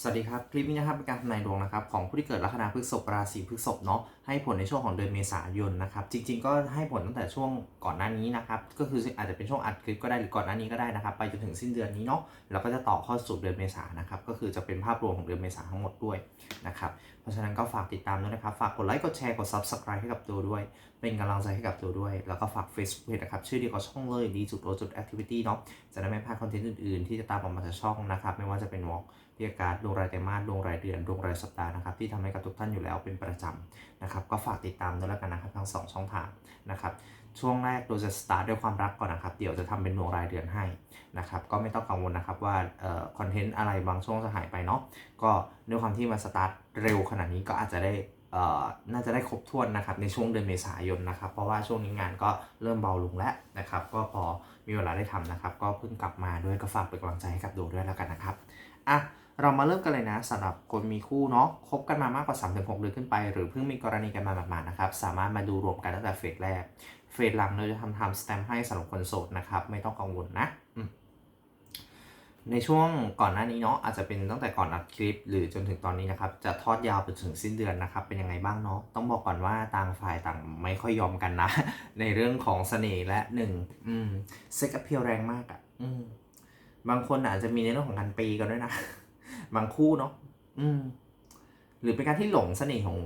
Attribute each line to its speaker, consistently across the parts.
Speaker 1: สวัสดีครับ คลิปนี้นะครับเป็นการทำนายดวงนะครับของผู้ที่เกิดลัคนาพฤษภราศีพฤษภเนาะให้ผลในช่วงของเดือนเมษายนนะครับจริง ๆ ก็ให้ผลตั้งแต่ช่วงก่อนหน้านี้นะครับก็คืออาจจะเป็นช่วงอัดคลิปก็ได้หรือก่อนหน้านี้ก็ได้นะครับไปจนถึงสิ้นเดือนนี้เนาะแล้วก็จะต่อข้าสู่เดือนเมษานะครับก็คือจะเป็นภาพรวมของเดือนเมษาทั้งหมดด้วยนะครับเพราะฉะนั้นก็ฝากติดตามด้วยนะครับฝากกดไลค์กดแชร์กด subscribe ให้กับตัวด้วย เป็นกำลังใจให้กับตัวด้วย แล้วก็ฝาก Facebook Page นะครับชื่อเดียวกับช่องเลยดีจุดโอจุด activity เนาะจะได้ไม่พลาดคอนเทนต์อื่นๆ ที่จะตามออกมาจากช่องนะครับไม่ว่าจะเป็นวอล์ก เรียกการดดวงรายไตรมาสดวงรายเดือนดวงรายสัปดาห์นะครับที่ทำให้กับทุกท่านอยู่แล้วเป็นประจำนะครับก็ฝากติดตามด้วยแล้วกันนะครับทั้งสองช่องทางนะครับช่วงแรกเราจะสตาร์ทด้วยความรักก่อนนะครับ เดี๋ยวจะทำเป็นดวงรายเดือนให้นะครับ ก็ไม่ต้องกังวลนะครับว่าคอนเทนต์อะไรบางช่วงจะหายไปเนาะ ก็ด้วยความที่มันสตาร์ทเร็วขนาดนี้ก็อาจจะได้น่าจะได้ครบถ้วนนะครับในช่วงเดือนเมษายนนะครับ เพราะว่าช่วงนี้งานก็เริ่มเบาลงแล้วนะครับ ก็พอมีเวลาได้ทำนะครับ ก็เพิ่งกลับมาด้วยก็ฝากเป็นกำลังใจให้กับโดด้วยแล้วกันนะครับ อะ เรามาเริ่มกันเลยนะสำหรับคนมีคู่เนาะคบกันมามากกว่า 3-6 เดือนขึ้นไป หรือเพิ่งมีกรณีกันมาหมาดๆนะครับ สามารถมาดูรวมกันตั้งแต่เฟสแรก เฟสหลังเราจะทำทำสแตมป์ให้สำหรับคนโสดนะครับ ไม่ต้องกังวลนะในช่วงก่อนหน้านี้เนาะอาจจะเป็นตั้งแต่ก่อนอัดคลิป หรือจนถึงตอนนี้นะครับจะทอดยาวไปถึงสิ้นเดือนนะครับ เป็นยังไงบ้างเนาะต้องบอกก่อนว่าต่างฝ่ายต่างไม่ค่อยยอมกันนะ ในเรื่องของเสน่ห์และหนึ่งเซ็กเพียวแรงมากอะ่ะบางคนอาจจะมีในเรื่องของการปีกันด้วยนะ บางคู่เนาะอืม หรือเป็นการที่หลงเสน่ห์ของ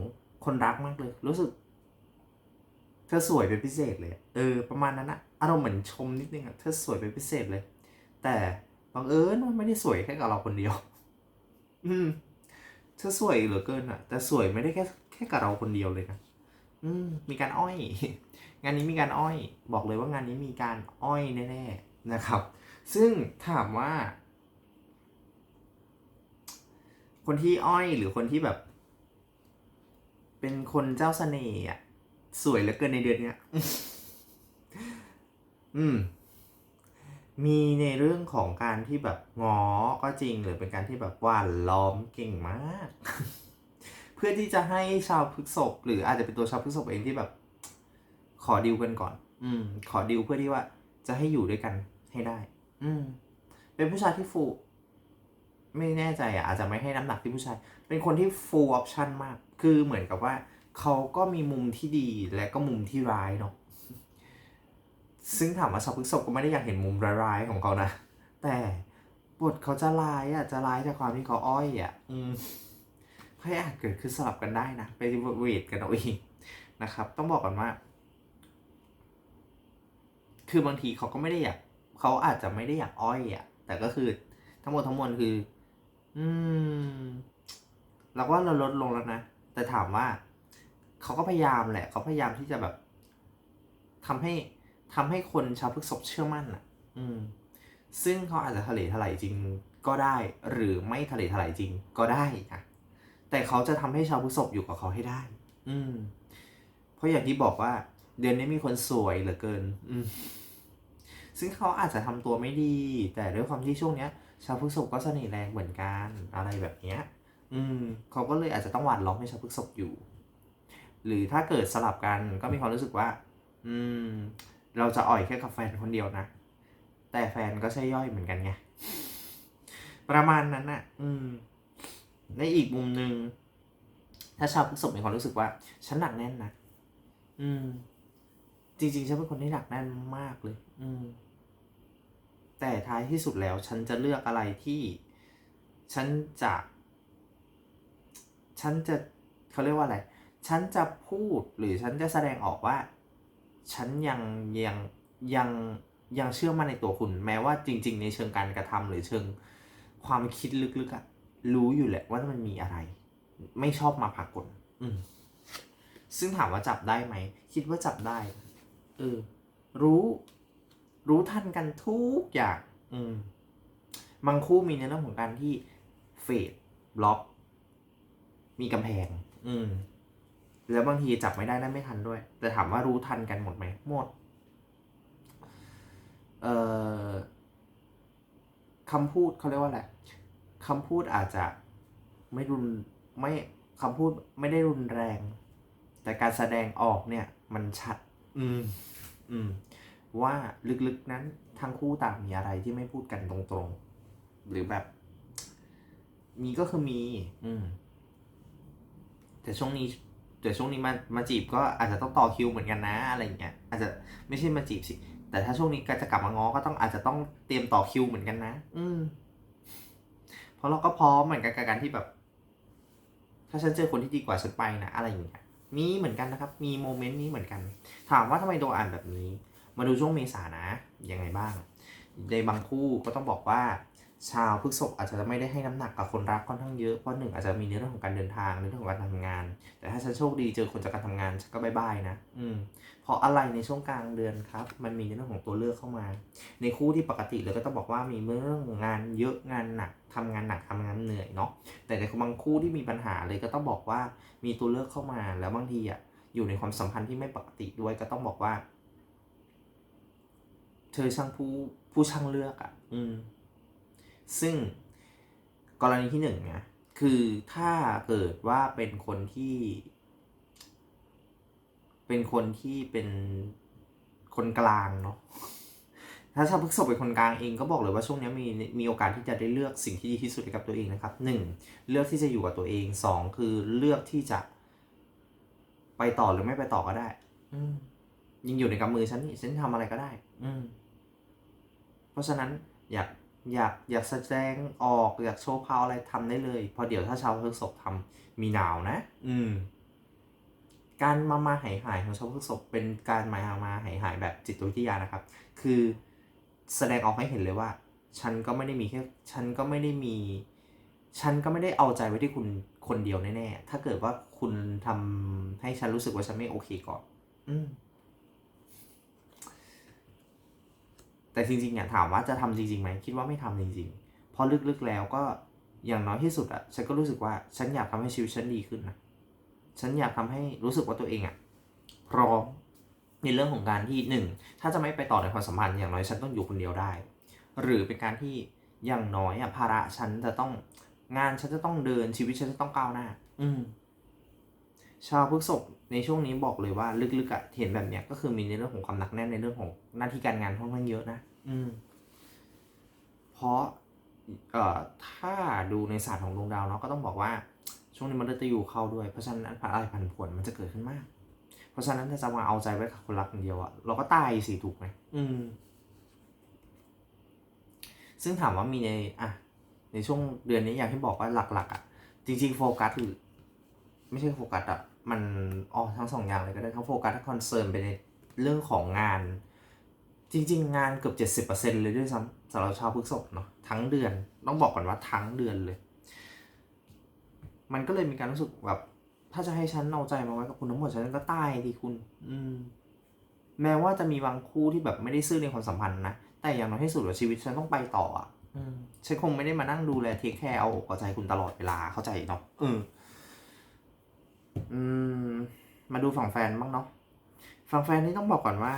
Speaker 1: คนรักมากเลย รู้สึกเธอสวยเป็นพิเศษเลย เออ ประมาณนั้นอะอารมณ์เหมือนชมนิดนึงอะเธอสวยเป็นพิเศษเลย แต่บังเอิญมันไม่ได้สวยแค่กับเราคนเดียว อืมเธอสวยเหลือเกินอะแต่สวยไม่ได้แค่แค่กับเราคนเดียวเลยนะอืม มีการอ้อย งานนี้มีการอ้อย บอกเลยว่างานนี้มีการอ้อยแน่ๆนะครับ ซึ่งถามว่า คนที่อ้อยหรือคนที่แบบ เป็นคนเจ้าเสน่ห์อะ สวยเหลือเกินในเดือนเนี้ย อืม มีในเรื่องของการที่แบบงอก็จริง หรือเป็นการที่แบบหวานล้อมเก่งมาก เพื่อที่จะให้ชาวพฤกษภหรืออาจจะเป็นตัวชาวพฤกษภเองที่แบบ ขอดิวกันก่อน อืม ขอดิวเพื่อที่ว่า จะให้อยู่ด้วยกันให้ได้ อืม เป็นผู้ชายที่ฟู ไม่แน่ใจอะอาจจะไม่ให้น้ำหนักที่ผู้ชาย เป็นคนที่ full option มาก คือเหมือนกับว่า เขาก็มีมุมที่ดีและก็มุมที่ร้ายเนาะซึ่งถามว่าชาวพฤกษภก็ไม่ได้อยากเห็นมุมร้ายๆของเขานะ แต่บทเขาจะร้ายอะจะร้ายจากความที่เขาอ้อยอะ อืมพยอาจเกิดขึ้นสลับกันได้นะ ไปเวทกันเอาเองนะครับ ต้องบอกกันว่า คือบางทีเขาก็ไม่ได้อยากเขาอาจจะไม่ได้อยากอ้อยอะ แต่ก็คือทั้งหมดทั้งมวลคือ อืมเราว่าเราลดลงแล้วนะ แต่ถามว่า เขาก็พยายามแหละ เขาพยายามที่จะแบบทำให้ทำให้คนชาวพฤกษภเชื่อมั่นอะ อืม ซึ่งเขาอาจจะทะเลถลายจริงก็ได้ หรือไม่ทะเลถลายจริงก็ได้นะแต่เขาจะทำให้ชาวพฤกษภอยู่กับเขาให้ได้ อืม เพราะอย่างที่บอกว่า เดือนนี้มีคนสวยเหลือเกิน อืมซึ่งเขาอาจจะทำตัวไม่ดี แต่ด้วยความที่ช่วงเนี้ย ชาวพฤกษภก็เสน่ห์แรงเหมือนกันอะไรแบบเนี้ย อืมเขาก็เลยอาจจะต้องหวานล้อมให้ชาวพฤกษภอยู่ หรือถ้าเกิดสลับกันก็มีความรู้สึกว่า อืม เราจะอ่อยแค่กับแฟนคนเดียวนะ แต่แฟนก็ใช่ย่อยเหมือนกันไง ประมาณนั้นน่ะอืม ในอีกมุมหนึ่งถ้าชาวพฤกษภมีความรู้สึกว่า ฉันหนักแน่นนะ อืม จริงๆฉันเป็นคนที่หนักแน่นมากเลย แต่ท้ายที่สุดแล้วฉันจะเลือกอะไรที่ฉันจะ ฉันจะเขาเรียกว่าอะไร ฉันจะพูดหรือฉันจะแสดงออกว่า ฉันยังยังยังยังเชื่อมั่นในตัวคุณ แม้ว่าจริง ๆ ในเชิงการกระทำหรือเชิงความคิดลึกๆอะรู้อยู่แหละว่ามันมีอะไร ไม่ชอบมาผักกลอืมซึ่งถามว่าจับได้ไหม คิดว่าจับได้ เออ รู้ รู้ทันกันทุกอย่าง อืมบางคู่มีในเรื่องของการที่เฟดบล็อก มีกำแพง อืม แล้วบางทีจับไม่ได้นั่นไม่ทันด้วย แต่ถามว่ารู้ทันกันหมดไหมหมด เอ่อคำพูดเขาเรียกว่าอะไรคำพูดอาจจะไม่รุนไม่คำพูดไม่ได้รุนแรง แต่การแสดงออกเนี่ย มันชัด อืม อืม ว่าลึกๆนั้นทั้งคู่ต่างมีอะไรที่ไม่พูดกันตรงๆ หรือแบบ มีก็คือมี อืม แต่ช่วงนี้แต่ช่วงนี้มามาจีบก็อาจจะต้องต่อคิวเหมือนกันนะอะไรอย่างเงี้ยอาจจะไม่ใช่มาจีบสิ แต่ถ้าช่วงนี้ก็จะกลับมาง้อก็ต้องอาจจะต้องเตรียมต่อคิวเหมือนกันนะอืมเพราะเราก็พร้อมเหมือนกันกับการที่แบบ ถ้าฉันเจอคนที่ดีกว่าฉันไปนะอะไรอย่างเงี้ยมีเหมือนกันนะครับ มีโมเมนต์นี้เหมือนกัน ถามว่าทำไมโดอ่านแบบนี้ มาดูช่วงเมษานะยังไงบ้าง ในบางคู่ก็ต้องบอกว่า ชาวพฤษภอาจจะไม่ได้ให้น้ำหนักกับคนรักค่อนข้างเยอะเพราะหนึ่งอาจจะมีในเรื่องของการเดินทางในเรื่องของการทำงาน แต่ถ้าฉันโชคดีเจอคนจากการทำงานฉันก็บายบายนะ อืมเพราะอะไรในช่วงกลางเดือนครับ มันมีในเรื่องของตัวเลือกเข้ามา ในคู่ที่ปกติเลยก็ต้องบอกว่ามีเรื่องงานเยอะงานหนักทำงานหนักทำงานเหนื่อยเนาะแต่ในบางคู่ที่มีปัญหาเลยก็ต้องบอกว่ามีตัวเลือกเข้ามาแล้วบางทีอะอยู่ในความสัมพันธ์ที่ไม่ปกติด้วยก็ต้องบอกว่า เธอช่างผู้ผู้ช่างเลือกอะ อืม ซึ่งกรณีที่หนึ่งนะคือถ้าเกิดว่าเป็นคนที่ เป็นคนที่เป็นคนกลางเนาะถ้าชาวพฤกษภเป็นคนกลางเองก็บอกเลยว่าช่วงนี้มีมีโอกาสที่จะได้เลือกสิ่งที่ดีที่สุดให้กับตัวเองนะครับหนึ่งเลือกที่จะอยู่กับตัวเองสองคือเลือกที่จะ ไปต่อหรือไม่ไปต่อก็ได้ อืมยังอยู่ในกำมือฉันนี่ฉันทำอะไรก็ได้ อืมเพ ราะฉะนั้นอยากอยากอยากแสดงออกอยากโชว์พาวอะไรทำได้เลยเพอเดี๋ยวถ้าชาวพฤษภทำมีหนาวนะ อืม การมามาหายหายของชาวพฤษภเป็นการมามาหายหายแบบจิตวิทยานะครับ คือแสดงออกให้เห็นเลยว่า ฉันก็ไม่ได้มีแค่ฉันก็ไม่ได้มี ฉันก็ไม่ได้เอาใจไว้ที่คุณคนเดียวแน่ๆถ้าเกิดว่าคุณทำให้ฉันรู้สึกว่าฉันไม่โอเคก่อน อืม แต่จริงๆเนี่ยถามว่าจะทำจริงๆไหมคิดว่าไม่ทำจริงๆเพราะลึกๆแล้วก็อย่างน้อยที่สุดอะฉันก็รู้สึกว่าฉันอยากทำให้ชีวิตฉันดีขึ้นนะฉันอยากทำให้รู้สึกว่าตัวเองอะพร้อมในเรื่องของการที่หนึ่งถ้าจะไม่ไปต่อในความสัมพันธ์อย่างน้อยฉันต้องอยู่คนเดียวได้ หรือเป็นการที่อย่างน้อยอะภาระฉันจะต้องงานฉันจะต้องเดินชีวิตฉันจะต้องก้าวหน้า อืม ชาวพฤษภในช่วงนี้บอกเลยว่าลึกๆอะเห็นแบบเนี้ยก็คือมีในเรื่องของความหนักแน่นในเรื่องของหน้าที่การงานค่อนข้างเยอะนะ อืม เพราะเอ่อถ้าดูในศาสตร์ของดวงดาวเนาะก็ต้องบอกว่า ช่วงนี้มันฤตยูเข้าด้วย เพราะฉะนั้นอะไรพันผวนมันจะเกิดขึ้นมาก เพราะฉะนั้นถ้าจะมาเอาใจไว้กับคนรักอย่างเดียวอะเราก็ตายสิถูกไหมอืม ซึ่งถามว่ามีในอะในช่วงเดือนนี้อย่างที่บอกว่าหลักๆอะจริงๆโฟกัสหรือไม่ใช่โฟกัสอะ มันอ๋อทั้งสองอย่างเลยก็ได้ทั้งโฟกัสทั้งคอนเซิร์นไปในเรื่องของงาน จริง ๆ งานเกือบเจ็ดสิบเปอร์เซ็นเลยด้วยซ้ำสำหรับชาวพฤษภเนาะทั้งเดือน ต้องบอกก่อนว่าทั้งเดือนเลย มันก็เลยมีการรู้สึกแบบ ถ้าจะให้ฉันเอาใจมาไว้กับคุณทั้งหมดฉันก็ตายดิคุณ อืม แม้ว่าจะมีบางคู่ที่แบบไม่ได้ซื่อในความสัมพันธ์นะแต่อย่างน้อยที่สุดว่าชีวิตฉันต้องไปต่ออะอืมฉันคงไม่ได้มานั่งดูแลเทคแคร์เอาอกเอาใจคุณตลอดเวลาเข้าใจเนาะเออ อืม มาดูฝั่งแฟนบ้างเนาะฝั่งแฟนนี่ต้องบอกก่อนว่า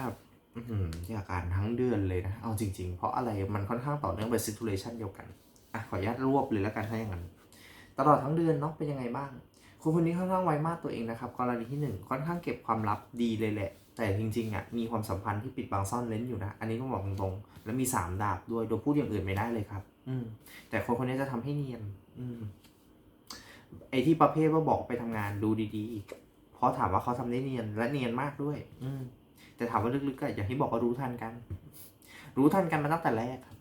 Speaker 1: อืมที่อาการทั้งเดือนเลยนะ เอาจริง ๆ เพราะอะไรมันค่อนข้างต่อเนื่องเป็นซิทูเ t ชันเดียวกัน อะ ขออนุญาตรวบเลยแล้วกันถ้าอย่างนั้น ตลอดทั้งเดือนเนาะเป็นยังไงบ้างคุณคนนี้ค่อนข้างไวมากตัวเองนะครับ กรณีที่หนึ่งค่อนข้างเก็บความลับดีเลยแหละ แต่จริงๆอะมีความสัมพันธ์ที่ปิดบังซ่อนเร้นอยู่นะ อันนี้ต้องบอกตรงๆ แล้วมีสามดาบด้วยโดยพูดอย่างอื่นไม่ได้เลยครับ อืมแต่คนคนนี้จะทำให้เนียน อืม ไอที่ประเภทว่าบอกไปทำงานดูดีๆ เพราะถามว่าเขาทำได้เนียนและเนียนมากด้วย อืมแต่ถามว่าลึกๆก็อย่างที่บอกว่ารู้ทันกัน รู้ทันกันมาตั้งแต่แรกครับ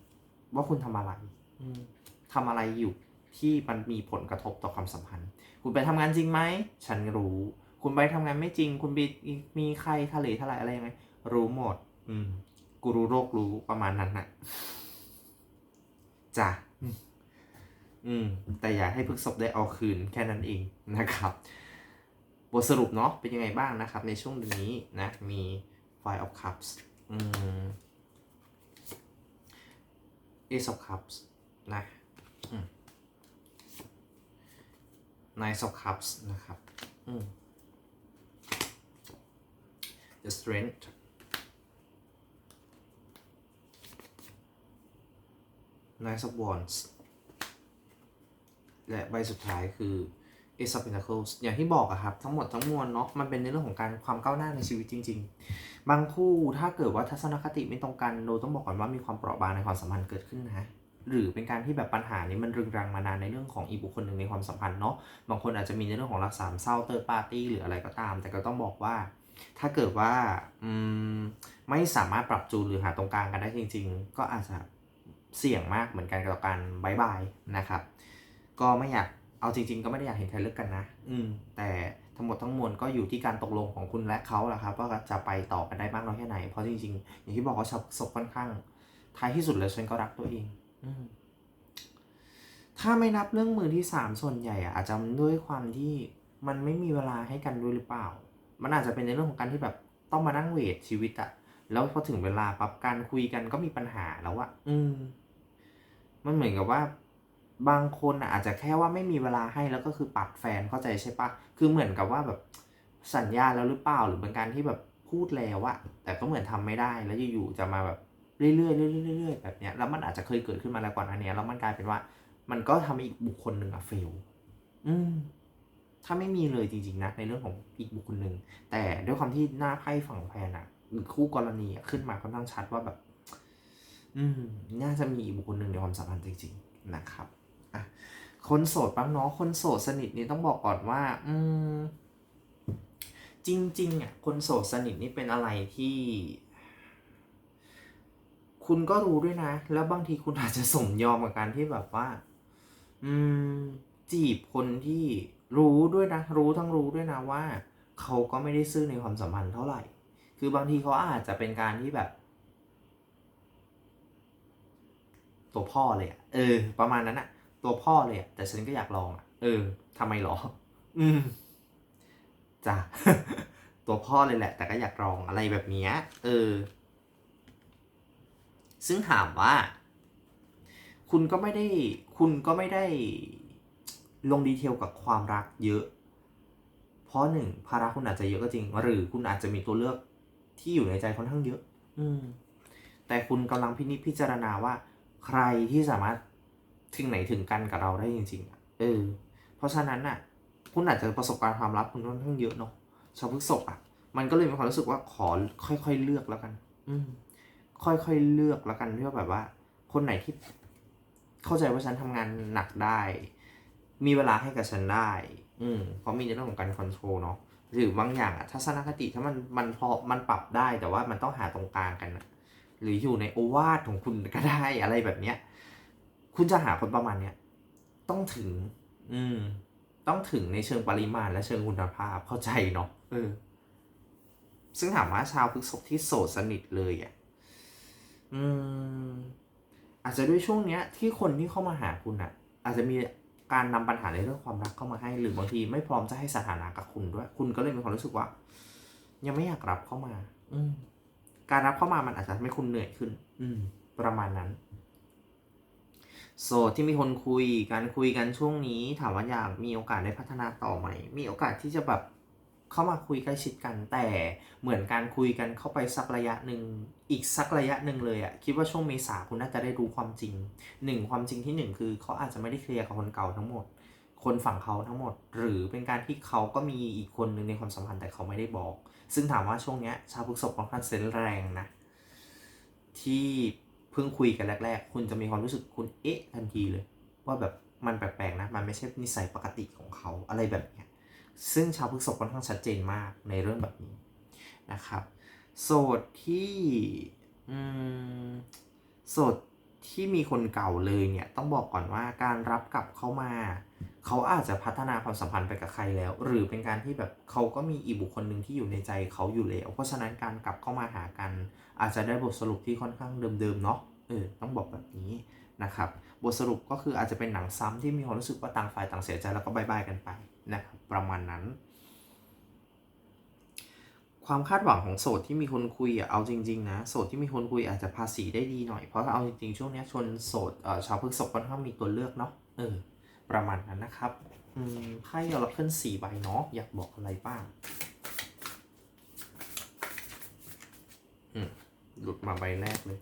Speaker 1: ว่าคุณทำอะไรอืมทำอะไรอยู่ที่มันมีผลกระทบต่อความสัมพันธ์ คุณไปทำงานจริงไหม ฉันรู้ คุณไปทำงานไม่จริง คุณมีมีใครทะเลทลายอะไรยังไงรู้หมด อืมกูรู้โรครู้ประมาณนั้นนะจ้ะ อืมแต่อยากให้พฤกษบได้เอาคืนแค่นั้นเองนะครับ บทสรุปเนาะเป็นยังไงบ้างนะครับ ในช่วงเดือนนี้นะ มี Five of Cups อืม Ace of Cups นะ Nine of Cups นะครับอืม The Strength Nine of Wands และใบสุดท้ายคือ Ace of Pentacles อย่างที่บอกอะครับ ทั้งหมดทั้งมวลเนาะมันเป็นในเรื่องของการความก้าวหน้าในชีวิตจริง ๆ บางคู่ถ้าเกิดว่าทัศนคติไม่ตรงกันโดยต้องบอกก่อนว่ามีความเปราะบางในความสัมพันธ์เกิดขึ้นนะหรือเป็นการที่แบบปัญหานี้มันรึงรังมานานในเรื่องของอีกบุคคลหนึ่งในความสัมพันธ์เนาะบางคนอาจจะมีในเรื่องของรักสามเศร้าเตอร์ปาร์ตี้หรืออะไรก็ตาม แต่ก็ต้องบอกว่า ถ้าเกิดว่าอืมไม่สามารถปรับจูนหรือหาตรงกลางกันได้จริง ๆ ก็อาจจะเสี่ยงมากเหมือนกันกับการบายบายนะครับ ก็ไม่อยากเอาจริง ๆ ก็ไม่ได้อยากเห็นใครเลิกกันนะ อืม แต่ทั้งหมดทั้งมวลก็อยู่ที่การตกลงของคุณและเขาแหละครับว่าจะไปต่อกันได้มากน้อยแค่ไหน เพราะจริงๆ อย่างที่บอกว่าชาวพฤษภค่อนข้าง ท้ายที่สุดเลยฉันก็รักตัวเอง อืมถ้าไม่นับเรื่องมือที่สามส่วนใหญ่อะอาจจะด้วยความที่มันไม่มีเวลาให้กันด้วยหรือเปล่า มันอาจจะเป็นในเรื่องของการที่แบบต้องมานั่งเวทชีวิตอะแล้วพอถึงเวลาปั๊บการคุยกันก็มีปัญหาแล้วอะอืม มันเหมือนกับว่า บางคนอาจจะแค่ว่าไม่มีเวลาให้แล้วก็คือปัดแฟนเข้าใจใช่ปะคือเหมือนกับว่าแบบสัญญาแล้วหรือเปล่าหรือเป็นการที่แบบพูดแล้วอะแต่ก็เหมือนทำไม่ได้แล้วอยู่ๆจะมาแบบเรื่อยๆเรื่อยๆเรื่อยๆแบบเนี้ยแล้วมันอาจจะเคยเกิดขึ้นมาแล้วก่อนอันเนี้ยแล้วมันกลายเป็นว่า มันก็ทำให้อีกบุคคลหนึ่งอะเฟลอืมถ้าไม่มีเลยจริงๆนะในเรื่องของอีกบุคคลหนึ่งแต่ด้วยความที่หน้าไพ่ฝั่งแพนอะหรือคู่กรณีอะขึ้นมาค่อนข้างชัดว่าแบบ อืม น่าจะมีอีกบุคคลหนึ่งในความสัมพันธ์จริง ๆ นะครับ คนโสดบ้างเนาะคนโสดสนิทนี่ต้องบอกก่อนว่า อืม จริงๆอะคนโสดสนิทนี่เป็นอะไรที่ คุณก็รู้ด้วยนะ แล้วบางทีคุณอาจจะสมยอมกับการที่แบบว่า อืม จีบคนที่รู้ด้วยนะ รู้ทั้งรู้ด้วยนะว่า เขาก็ไม่ได้ซื่อในความสัมพันธ์เท่าไหร่ คือบางทีเขาอาจจะเป็นการที่แบบตัวพ่อเลยอะเออ ประมาณนั้นอะ ตัวพ่อเลยอะแต่ฉันก็อยากลองอะเออทำไมหรอ อืมจ้ะตัวพ่อเลยแหละ แต่ก็อยากลองอะไรแบบเนี้ยเออ ซึ่งถามว่า คุณก็ไม่ได้ คุณก็ไม่ได้ลงดีเทลกับความรักเยอะ เพราะหนึ่งภาระคุณอาจจะเยอะก็จริง หรือคุณอาจจะมีตัวเลือกที่อยู่ในใจค่อนข้างเยอะ อืม แต่คุณกำลังพินิจพิจารณาว่า ใครที่สามารถ ถึงไหนถึงกันกับเราได้จริงๆเออ เพราะฉะนั้นน่ะ คุณอาจจะประสบการณ์ความรักคุณค่อนข้างเยอะเนาะชาวพฤษภอะ มันก็เลยมีความรู้สึกว่าขอค่อยๆเลือกแล้วกัน อืม ค่อยๆเลือกแล้วกันเพื่อแบบว่า คนไหนที่ เข้าใจว่าฉันทำงานหนักได้ มีเวลาให้กับฉันได้ อืมเพราะมีในเรื่องของการคอนโทรลเนาะหรือบางอย่างอะทัศนคติถ้ามันมันพอมันปรับได้แต่ว่ามันต้องหาตรงกลางกันอะหรืออยู่ในโอวาทของคุณก็ได้อะไรแบบเนี้ย คุณจะหาคนประมาณเนี้ยต้องถึง อืม ต้องถึงในเชิงปริมาณ และเชิงคุณภาพเข้าใจเนาะเออ ซึ่งถามว่าชาวพฤษภที่โสดสนิทเลยอะ อืม อาจจะด้วยช่วงเนี้ย ที่คนที่เข้ามาหาคุณอะ อาจจะมีการนำปัญหาในเรื่องความรักเข้ามาให้ หรือบางทีไม่พร้อมจะให้สถานะกับคุณด้วย คุณก็เลยมีความรู้สึกว่า ยังไม่อยากรับเข้ามา อืม การรับเข้ามามันอาจจะทำให้คุณเหนื่อยขึ้น อืม ประมาณนั้น โสดที่มีคนคุยการคุยกันช่วงนี้ ถามว่าอยากมีโอกาสได้พัฒนาต่อไหม มีโอกาสที่จะแบบเข้ามาคุยใกล้ชิดกัน แต่เหมือนการคุยกันเข้าไปสักระยะหนึ่งอีกสักระยะหนึ่งเลยอะคิดว่าช่วงเมษาคุณน่าจะได้รู้ความจริงหนึ่งความจริงที่หนึ่งคือเขาอาจจะไม่ได้เคลียร์กับคนเก่าทั้งหมด คนฝั่งเขาทั้งหมด หรือเป็นการที่เขาก็มีอีกคนหนึ่งในความสัมพันธ์แต่เขาไม่ได้บอก ซึ่งถามว่าช่วงเนี้ยชาวพฤษภค่อนข้างเซนแรงนะที่ เพิ่งคุยกันแรก ๆ คุณจะมีความรู้สึกคุณเอ๊ะทันทีเลย ว่าแบบมันแปลกๆนะ มันไม่ใช่นิสัยปกติของเขาอะไรแบบเนี้ยซึ่งชาวพฤษภค่อนข้างชัดเจนมากในเรื่องแบบนี้นะครับ โสดที่โสดที่มีคนเก่าเลยเนี่ยต้องบอกก่อนว่าการรับกลับเข้ามา เขาอาจจะพัฒนาความสัมพันธ์ไปกับใครแล้ว หรือเป็นการที่แบบเขาก็มีอีกบุคคลหนึ่งที่อยู่ในใจเขาอยู่แล้ว เพราะฉะนั้นการกลับเข้ามาหากัน อาจจะได้บทสรุปที่ค่อนข้างเดิมๆเนาะเออต้องบอกแบบนี้นะครับบทสรุปก็คืออาจจะเป็นหนังซ้ำที่มีความรู้สึกว่าต่างฝ่ายต่างเสียใจแล้วก็บายบายกันไปนะครับประมาณนั้น ความคาดหวังของโสดที่มีคนคุยอะเอาจริงๆนะโสดที่มีคนคุยอาจจะภาษีได้ดีหน่อยเพราะเอาจริงๆช่วงเนี้ยชนโสดชาวพฤษภค่อนข้างมีตัวเลือกเนาะเออ ประมาณนั้นนะครับไพ่ออร์เคิลสี่ใบเนาะอยากบอกอะไรบ้างหลุดมาใบแรกเลย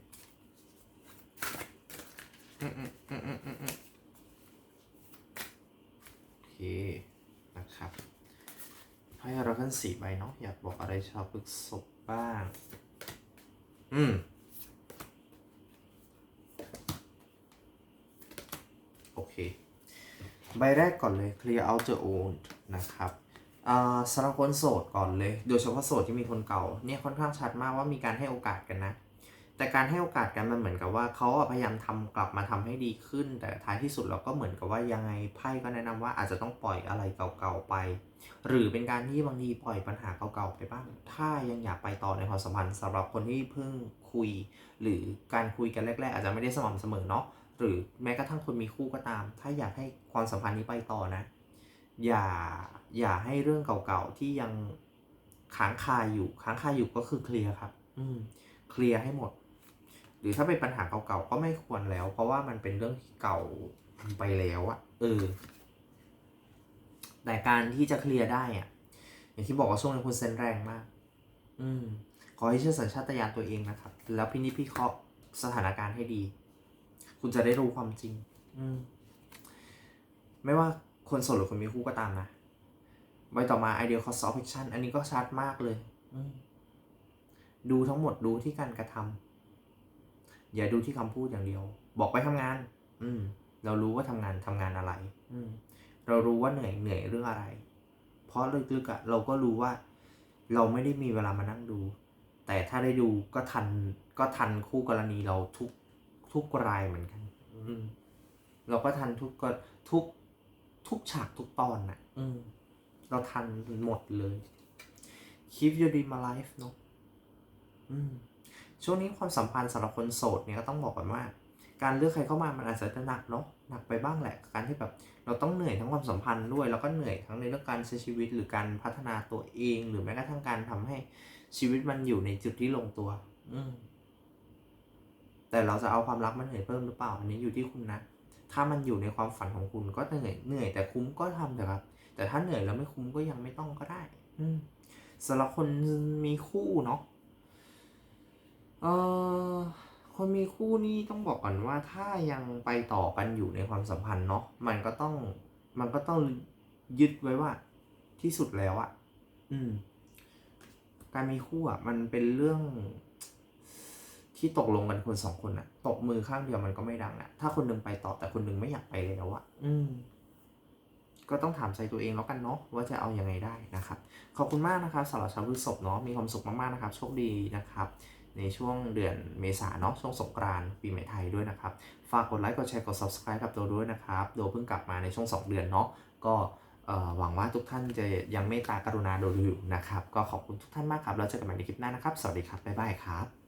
Speaker 1: โอเคนะครับไพ่ออร์เคิลสี่ใบเนาะอยากบอกอะไรชาวพฤษภบ้าง อืม ใบแรกก่อนเลย clear out the old นะครับอ่าสำหรับคนโสดก่อนเลย โดยเฉพาะโสดที่มีคนเก่าเนี่ยค่อนข้างชัดมากว่ามีการให้โอกาสกันนะ แต่การให้โอกาสกันมันเหมือนกับว่าเขาพยายามทำกลับมาทำให้ดีขึ้น แต่ท้ายที่สุดเราก็เหมือนกับว่ายังไงไพ่ก็แนะนำว่าอาจจะต้องปล่อยอะไรเก่าๆไป หรือเป็นการที่บางทีปล่อยปัญหาเก่าๆไปบ้าง ถ้ายังอยากไปต่อในความสัมพันธ์สำหรับคนที่เพิ่งคุย หรือการคุยกันแรก ๆ อาจจะไม่ได้สม่ำเสมอเนาะ หรือแม้กระทั่งคนมีคู่ก็ตาม ถ้าอยากให้ความสัมพันธ์นี้ไปต่อนะ อย่าอย่าให้เรื่องเก่าๆที่ยังค้างคาอยู่ค้างคาอยู่ก็คือเคลียร์ครับ อืม เคลียร์ให้หมด หรือถ้าเป็นปัญหาเก่าๆก็ไม่ควรแล้ว เพราะว่ามันเป็นเรื่องที่เก่าไปแล้วอะเออแต่การที่จะเคลียร์ได้อะอย่างที่บอกว่าช่วงนี้คุณเซนแรงมาก อืม ขอให้เชื่อสัญชาตญาณตัวเองนะครับ แล้วพินิจพิเคราะห์สถานการณ์ให้ดี คุณจะได้รู้ความจริง อืม ไม่ว่าคนโสดหรือคนมีคู่ก็ตามนะใบต่อมา ideal cost of action อันนี้ก็ชัดมากเลยอืมดูทั้งหมดดูที่การกระทำอย่าดูที่คำพูดอย่างเดียว บอกไปทำงาน อืม เรารู้ว่าทำงานทำงานอะไร อืม เรารู้ว่าเหนื่อยเหนื่อยเรื่องอะไร เพราะลึกๆอะเราก็รู้ว่า เราไม่ได้มีเวลามานั่งดู แต่ถ้าได้ดูก็ทันก็ทันคู่กรณีเราทุก ทุกรายเหมือนกันอืมเราก็ทันทุกก็ทุกทุกฉากทุกตอนน่ะอืมเราทันหมดเลย keep your dream alive เนอะอืมช่วงนี้ความสัมพันธ์สำหรับคนโสดเนี่ยก็ต้องบอกก่อนว่า การเลือกใครเข้ามามันอาจจะหนักเนาะหนักไปบ้างแหละ การที่แบบเราต้องเหนื่อยทั้งความสัมพันธ์ด้วย แล้วก็เหนื่อยทั้งในเรื่องการใช้ชีวิตหรือการพัฒนาตัวเอง หรือแม้กระทั่งการทำให้ชีวิตมันอยู่ในจุดที่ลงตัว อืม แต่เราจะเอาความรักมันเหนื่อยเพิ่มหรือเปล่า อันนี้อยู่ที่คุณนะ ถ้ามันอยู่ในความฝันของคุณก็เหนื่อยเหนื่อยแต่คุ้มก็ทำเถอะครับ แต่ถ้าเหนื่อยแล้วไม่คุ้มก็ยังไม่ต้องก็ได้ อืสำหรับคนมีคู่เนาะเออคนมีคู่นี่ต้องบอกก่อนว่าถ้ายังไปต่อกันอยู่ในความสัมพันธ์เนาะมันก็ต้องมันก็ต้องยึดไว้ว่า ที่สุดแล้วอะอืม การมีคู่อะมันเป็นเรื่อง ที่ตกลงกันคนสองคนอะตกมือข้างเดียวมันก็ไม่ดังอะถ้าคนหนึงไปต่อแต่คนหนึงไม่อยากไปแล้วอะอืม ก็ต้องถามใจตัวเองแล้วกันเนาะว่าจะเอาอยัางไงได้นะครับ ขอบคุณมากนะครับสำหรับชาวพฤษภเนาะมีความสุขมากๆนะครับ โชคดีนะครับ ในช่วงเดือนเมษาเนาะช่วงสงกรานต์ปีใหม่ไทยด้วยนะครับ ฝากกดไลค์กดแชร์กด subscribe กับโดด้วยนะครับโดเพิ่งกลับมาในช่วง 2 เดือนเนาะก็เอ่อหวังว่าทุกท่านจะยังเมตตากรุณาโดอยู่นะครับ ก็ขอบคุณทุกท่านมากครับ แล้วเจอกันใหม่ในคลิปหน้านะครับ สวัสดีครับ บ๊ายบายครับ